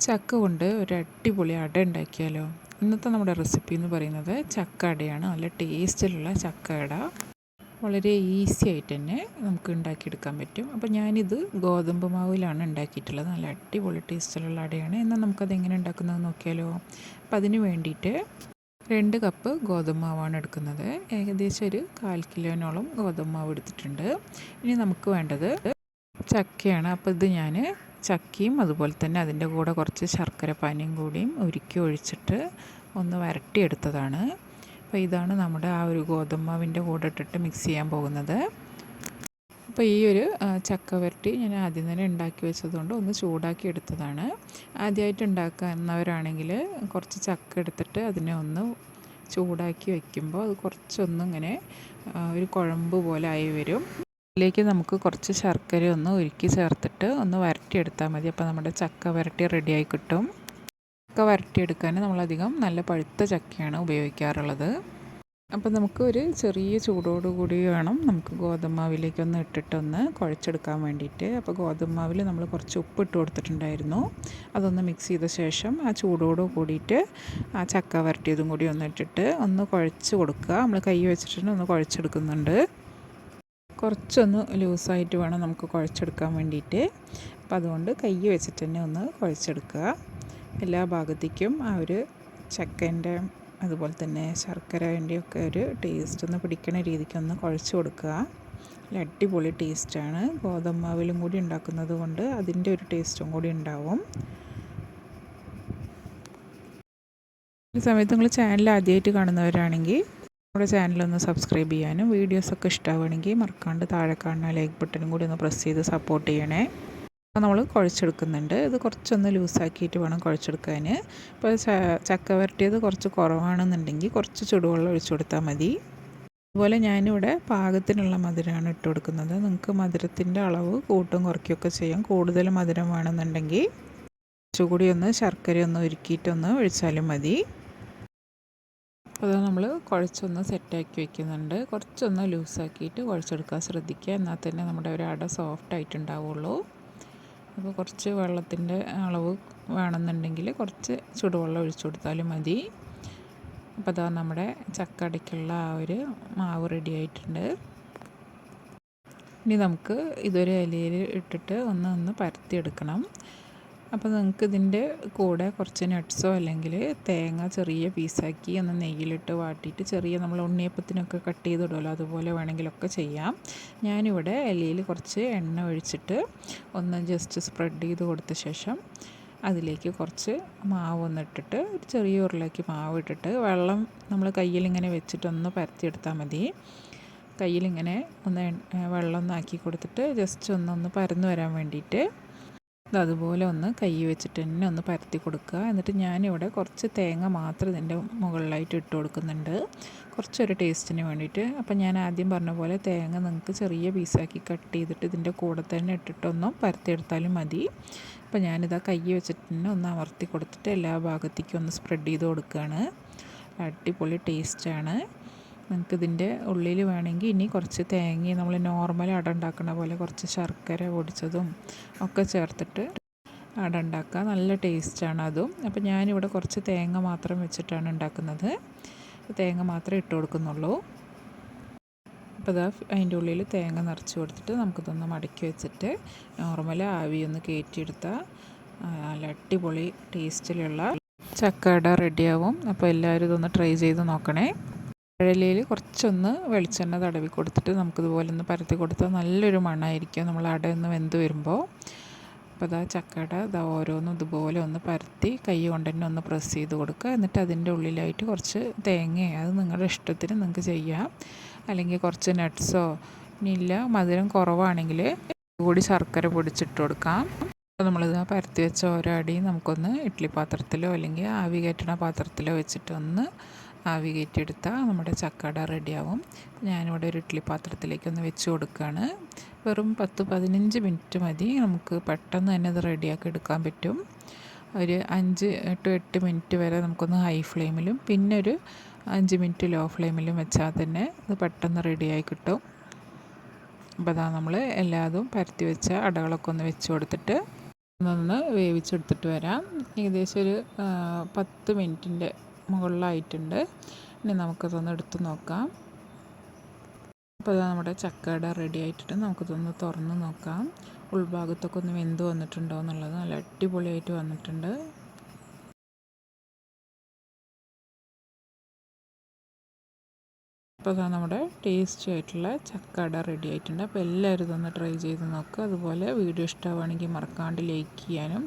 ചക്ക കൊണ്ട് ഒരു അടിപൊളി അട ഉണ്ടാക്കിയാലോ? ഇന്നത്തെ നമ്മുടെ റെസിപ്പി എന്ന് പറയുന്നത് ചക്ക അടയാണ്. നല്ല ടേസ്റ്റിലുള്ള ചക്ക അട. വളരെ ഈസി ആയിട്ട് തന്നെ നമുക്ക് ഉണ്ടാക്കിയെടുക്കാൻ പറ്റും. അപ്പോൾ ഞാനിത് ഗോതമ്പ് മാവിലാണ് ഉണ്ടാക്കിയിട്ടുള്ളത്. നല്ല അടിപൊളി ടേസ്റ്റിലുള്ള അടയാണ്. എന്നാൽ നമുക്കത് എങ്ങനെ ഉണ്ടാക്കുന്നത് നോക്കിയാലോ? അപ്പോൾ അതിന് വേണ്ടിയിട്ട് രണ്ട് കപ്പ് ഗോതമ്പ് മാവാണ് എടുക്കുന്നത്. ഏകദേശം ഒരു കാൽ കിലോനോളം ഗോതമ്പ് മാവ് എടുത്തിട്ടുണ്ട്. ഇനി നമുക്ക് വേണ്ടത് ചക്കയാണ്. അപ്പോൾ ഇത് ഞാൻ ചക്കയും അതുപോലെ തന്നെ അതിന്റെ കൂടെ കുറച്ച് ശർക്കര പാനിയും കൂടിയും ഉരുക്കി ഒഴിച്ചിട്ട് ഒന്ന് വരട്ടിയെടുത്തതാണ്. അപ്പോൾ ഇതാണ് നമ്മുടെ ആ ഒരു ഗോതമ്മാവിന്റെ കൂടെ ഇട്ടിട്ട് മിക്സ് ചെയ്യാൻ പോകുന്നത്. അപ്പോൾ ഈ ഒരു ചക്ക വരട്ടി ഞാൻ ആദ്യം തന്നെ ഉണ്ടാക്കി വെച്ചതുകൊണ്ട് ഒന്ന് ചൂടാക്കി എടുത്തതാണ്. ആദ്യമായിട്ട് ഉണ്ടാക്കുന്നവരാണെങ്കിൽ കുറച്ച് ചക്ക എടുത്തിട്ട് അതിനെ ഒന്ന് ചൂടാക്കി വയ്ക്കുമ്പോൾ അത് കുറച്ചൊന്നും ഇങ്ങനെ ഒരു കുഴമ്പ് പോലെ ആയി വരും. ഇതിലേക്ക് നമുക്ക് കുറച്ച് ശർക്കര ഒന്ന് ഉരുക്കി ചേർത്തിട്ട് ഒന്ന് വരട്ടിയെടുത്താൽ മതി. അപ്പോൾ നമ്മുടെ ചക്ക വരട്ടി റെഡിയായി കിട്ടും. ചക്ക വരട്ടിയെടുക്കാൻ നമ്മളധികം നല്ല പഴുത്ത ചക്കയാണ് ഉപയോഗിക്കാറുള്ളത്. അപ്പോൾ നമുക്ക് ഒരു ചെറിയ ചൂടോട് കൂടി വേണം നമുക്ക് ഗോതമ്പാവിലേക്ക് ഒന്ന് ഇട്ടിട്ടൊന്ന് കുഴച്ചെടുക്കാൻ വേണ്ടിയിട്ട്. അപ്പോൾ ഗോതമ്പാവിൽ നമ്മൾ കുറച്ച് ഉപ്പ് ഇട്ട് കൊടുത്തിട്ടുണ്ടായിരുന്നു. അതൊന്ന് മിക്സ് ചെയ്ത ശേഷം ആ ചൂടോട് കൂടിയിട്ട് ആ ചക്ക വരട്ടിയതും കൂടി ഒന്ന് ഇട്ടിട്ട് ഒന്ന് കുഴച്ച് കൊടുക്കുക. നമ്മൾ കൈ വെച്ചിട്ട് ഒന്ന് കുഴച്ചെടുക്കുന്നുണ്ട്. കുറച്ചൊന്ന് ലൂസായിട്ട് വേണം നമുക്ക് കുഴച്ചെടുക്കാൻ വേണ്ടിയിട്ട്. അപ്പോൾ അതുകൊണ്ട് കൈ വെച്ചിട്ട് തന്നെ ഒന്ന് കുഴച്ചെടുക്കുക. എല്ലാ ഭാഗത്തേക്കും ആ ഒരു ചക്കന്റെ അതുപോലെ തന്നെ ശർക്കരേന്റെ ഒക്കെ ഒരു ടേസ്റ്റ് ഒന്ന് പിടിക്കുന്ന രീതിക്ക് ഒന്ന് കുഴച്ച് കൊടുക്കുക. നല്ല അടിപൊളി ടേസ്റ്റാണ് ഗോതമ്പാവിലും കൂടി ഉണ്ടാക്കുന്നത് കൊണ്ട് അതിന്റെ ഒരു ടേസ്റ്റും കൂടി ഉണ്ടാവും. ഈ സമയത്ത് നിങ്ങൾ ചാനൽ ആദ്യമായിട്ട് കാണുന്നവരാണെങ്കിൽ നമ്മുടെ ചാനലൊന്ന് സബ്സ്ക്രൈബ് ചെയ്യാനും വീഡിയോസൊക്കെ ഇഷ്ടമാവുകയാണെങ്കിൽ മറക്കാണ്ട് താഴെ കാണുന്ന ലൈക്ക് ബട്ടനും കൂടി ഒന്ന് പ്രസ് ചെയ്ത് സപ്പോർട്ട് ചെയ്യണേ. അപ്പോൾ നമ്മൾ കുഴച്ചെടുക്കുന്നുണ്ട്. ഇത് കുറച്ചൊന്ന് ലൂസാക്കിയിട്ട് വേണം കുഴച്ചെടുക്കാൻ ഇപ്പോൾ ചക്ക വരട്ടിയത് കുറച്ച് കുറവാണെന്നുണ്ടെങ്കിൽ കുറച്ച് ചൂടുവെള്ളം ഒഴിച്ചു കൊടുത്താൽ മതി. അതുപോലെ ഞാനിവിടെ പാകത്തിനുള്ള മധുരമാണ് ഇട്ട് കൊടുക്കുന്നത്. നിങ്ങൾക്ക് മധുരത്തിന്റെ അളവ് കൂട്ടും കുറയ്ക്കുകയൊക്കെ ചെയ്യാം. കൂടുതൽ മധുരം വേണമെന്നുണ്ടെങ്കിൽ കുറച്ചുകൂടി ഒന്ന് ശർക്കര ഒന്ന് ഉരുക്കിയിട്ടൊന്ന് ഒഴിച്ചാലും മതി. അത് നമ്മൾ കുഴച്ചൊന്ന് സെറ്റാക്കി വെക്കുന്നുണ്ട്. കുറച്ചൊന്ന് ലൂസാക്കിയിട്ട് കുഴച്ചെടുക്കാൻ ശ്രദ്ധിക്കുക. എന്നാൽ തന്നെ നമ്മുടെ ഒരു അട സോഫ്റ്റ് ആയിട്ടുണ്ടാവുള്ളൂ. അപ്പോൾ കുറച്ച് വെള്ളത്തിന്റെ അളവ് വേണമെന്നുണ്ടെങ്കിൽ കുറച്ച് ചൂടുവെള്ളം ഒഴിച്ചു കൊടുത്താലും മതി. അപ്പോൾ അതാ നമ്മുടെ ചക്കടയ്ക്കുള്ള ആ ഒരു മാവ് റെഡി ആയിട്ടുണ്ട്. ഇനി നമുക്ക് ഇതൊരു ഇലയിൽ ഇട്ടിട്ട് ഒന്ന് ഒന്ന് പരത്തിയെടുക്കണം. അപ്പോൾ നിങ്ങൾക്ക് ഇതിന്റെ കൂടെ കുറച്ച് നട്ട്സോ അല്ലെങ്കിൽ തേങ്ങ ചെറിയ പീസാക്കി ഒന്ന് നെയ്യിലിട്ട് വാട്ടിയിട്ട് ചെറിയ നമ്മൾ ഉണ്ണിയപ്പത്തിനൊക്കെ കട്ട് ചെയ്തിടുമല്ലോ അതുപോലെ വേണമെങ്കിലൊക്കെ ചെയ്യാം. ഞാനിവിടെ ഇലയിൽ കുറച്ച് എണ്ണ ഒഴിച്ചിട്ട് ഒന്ന് ജസ്റ്റ് സ്പ്രെഡ് ചെയ്ത് കൊടുത്ത ശേഷം അതിലേക്ക് കുറച്ച് മാവ് ഒന്നിട്ടിട്ട് ഒരു ചെറിയ ഉരുളയ്ക്ക് മാവ് ഇട്ടിട്ട് വെള്ളം നമ്മൾ കയ്യിൽ ഇങ്ങനെ വെച്ചിട്ടൊന്ന് പരത്തിയെടുത്താൽ മതി. കയ്യിലിങ്ങനെ ഒന്ന് വെള്ളം ഒന്നാക്കി കൊടുത്തിട്ട് ജസ്റ്റ് ഒന്നൊന്ന് പരന്നു വരാൻ വേണ്ടിയിട്ട് അതുപോലെ ഒന്ന് കൈ വെച്ചിട്ട് തന്നെ ഒന്ന് പരത്തി കൊടുക്കുക. എന്നിട്ട് ഞാനിവിടെ കുറച്ച് തേങ്ങ മാത്രം ഇതിന്റെ മുകളിലായിട്ട് ഇട്ട് കൊടുക്കുന്നുണ്ട്. കുറച്ചൊരു ടേസ്റ്റിന് വേണ്ടിയിട്ട്. അപ്പം ഞാൻ ആദ്യം പറഞ്ഞ പോലെ തേങ്ങ നിങ്ങൾക്ക് ചെറിയ പീസാക്കി കട്ട് ചെയ്തിട്ട് ഇതിന്റെ കൂടെ തന്നെ ഇട്ടിട്ടൊന്നും പരത്തിയെടുത്താലും മതി. അപ്പം ഞാനിതാ കൈ വെച്ചിട്ട് തന്നെ ഒന്ന് അമർത്തി കൊടുത്തിട്ട് എല്ലാ ഭാഗത്തേക്കും ഒന്ന് സ്പ്രെഡ് ചെയ്ത് കൊടുക്കുകയാണ്. അടിപൊളി ടേസ്റ്റാണ് നിങ്ങൾക്ക് ഉള്ളിൽ വേണമെങ്കിൽ ഇനി കുറച്ച് തേങ്ങ നമ്മൾ നോർമൽ അട ഉണ്ടാക്കുന്ന പോലെ കുറച്ച് ശർക്കര പൊടിച്ചതും ഒക്കെ ചേർത്തിട്ട് അട ഉണ്ടാക്കുക നല്ല ടേസ്റ്റാണ് അതും. അപ്പോൾ ഞാനിവിടെ കുറച്ച് തേങ്ങ മാത്രം വെച്ചിട്ടാണ് ഉണ്ടാക്കുന്നത്. തേങ്ങ മാത്രമേ ഇട്ട് കൊടുക്കുന്നുള്ളൂ. അപ്പോൾ ഇതാ അതിന്റെ ഉള്ളിൽ തേങ്ങ നിറച്ച് കൊടുത്തിട്ട് നമുക്കിതൊന്ന് മടക്കി വെച്ചിട്ട് നോർമൽ ആവി ഒന്ന് കയറ്റിയെടുത്താൽ നല്ല അടിപൊളി ടേസ്റ്റിലുള്ള ചക്കട റെഡിയാവും അപ്പോൾ എല്ലാവരും ഇതൊന്ന് ട്രൈ ചെയ്ത് നോക്കണേ. വാഴയിലയിൽ കുറച്ചൊന്ന് വെളിച്ചെണ്ണ തടവി കൊടുത്തിട്ട് നമുക്കിതുപോലെ ഒന്ന് പരത്തി കൊടുത്താൽ നല്ലൊരു മണമായിരിക്കും നമ്മൾ അട ഒന്ന് വെന്ത് വരുമ്പോൾ. അപ്പോൾ അതാ ചക്കട ഇതാ ഓരോന്നും ഇതുപോലെ ഒന്ന് പരത്തി കൈ കൊണ്ട് തന്നെ ഒന്ന് പ്രസ് ചെയ്ത് കൊടുക്കുക. എന്നിട്ട് അതിന്റെ ഉള്ളിലായിട്ട് കുറച്ച് തേങ്ങ അത് നിങ്ങളുടെ ഇഷ്ടത്തിന് നിങ്ങൾക്ക് ചെയ്യാം. അല്ലെങ്കിൽ കുറച്ച് നട്ട്സോ ഇനിയില്ല മധുരം കുറവാണെങ്കിൽ കൂടി ശർക്കര പൊടിച്ചിട്ട് കൊടുക്കാം. അപ്പോൾ നമ്മളിത് പരത്തി വെച്ച ഓരോ അടിയും നമുക്കൊന്ന് ഇഡ്ഡലി പാത്രത്തിലോ അല്ലെങ്കിൽ ആവി കയറ്റണ പാത്രത്തിലോ വെച്ചിട്ടൊന്ന് ആവി കയറ്റിയെടുത്താൽ നമ്മുടെ ചക്കട റെഡിയാവും. ഞാനിവിടെ ഒരു ഇഡ്ഡലി പാത്രത്തിലേക്കൊന്ന് വെച്ച് കൊടുക്കുകയാണ് വെറും പത്ത് പതിനഞ്ച് മിനിറ്റ് മതി. നമുക്ക് പെട്ടെന്ന് തന്നെ അത് റെഡിയാക്കി എടുക്കാൻ പറ്റും. ഒരു അഞ്ച് ടു എട്ട് മിനിറ്റ് വരെ നമുക്കൊന്ന് ഹൈ ഫ്ലെയിമിലും പിന്നെ ഒരു അഞ്ച് മിനിറ്റ് ലോ ഫ്ലെയിമിലും വെച്ചാൽ തന്നെ അത് പെട്ടെന്ന് റെഡിയായി കിട്ടും. അപ്പോൾ അതാ നമ്മൾ എല്ലാതും പരത്തി വെച്ച അടകളൊക്കെ ഒന്ന് വെച്ച് കൊടുത്തിട്ട് ഒന്ന് വേവിച്ചെടുത്തിട്ട് വരാം. ഏകദേശം ഒരു പത്ത് മിനിറ്റിന്റെ മുകളിലായിട്ടുണ്ട്. ഇനി നമുക്കതൊന്ന് എടുത്ത് നോക്കാം. അപ്പോൾ ഇതാ നമ്മുടെ ചക്കയുടെ റെഡി ആയിട്ടുണ്ട്. നമുക്കിതൊന്ന് തുറന്ന് നോക്കാം. ഉൾഭാഗത്തൊക്കെ ഒന്ന് വെന്ത് വന്നിട്ടുണ്ടോ എന്നുള്ളത് നല്ല അടിപൊളിയായിട്ട് വന്നിട്ടുണ്ട്. അപ്പോൾ ഇതാ നമ്മുടെ ടേസ്റ്റി ആയിട്ടുള്ള ചക്കട റെഡി ആയിട്ടുണ്ട്. അപ്പോൾ എല്ലാവരും ഇതൊന്ന് ട്രൈ ചെയ്ത് നോക്കുക അതുപോലെ വീഡിയോ ഇഷ്ടമാണെങ്കിൽ മറക്കാണ്ട് ലൈക്ക് ചെയ്യാനും.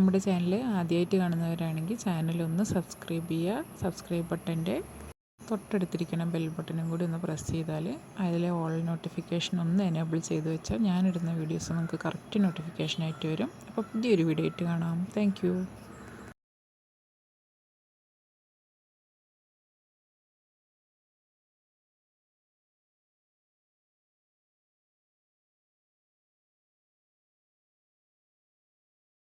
നമ്മുടെ ചാനൽ ആദ്യമായിട്ട് കാണുന്നവരാണെങ്കിൽ ചാനൽ ഒന്ന് സബ്സ്ക്രൈബ് ചെയ്യുക. സബ്സ്ക്രൈബ് ബട്ടന്റെ തൊട്ടടുത്തിരിക്കണം ബെൽ ബട്ടണും കൂടി ഒന്ന് പ്രസ് ചെയ്താൽ അതിലെ ഓൾ നോട്ടിഫിക്കേഷൻ ഒന്ന് എനേബിൾ ചെയ്ത് വെച്ചാൽ ഞാനിടുന്ന വീഡിയോസ് നിങ്ങൾക്ക് കറക്റ്റ് നോട്ടിഫിക്കേഷനായിട്ട് വരും. അപ്പോൾ പുതിയൊരു വീഡിയോ ആയിട്ട് കാണാം. താങ്ക്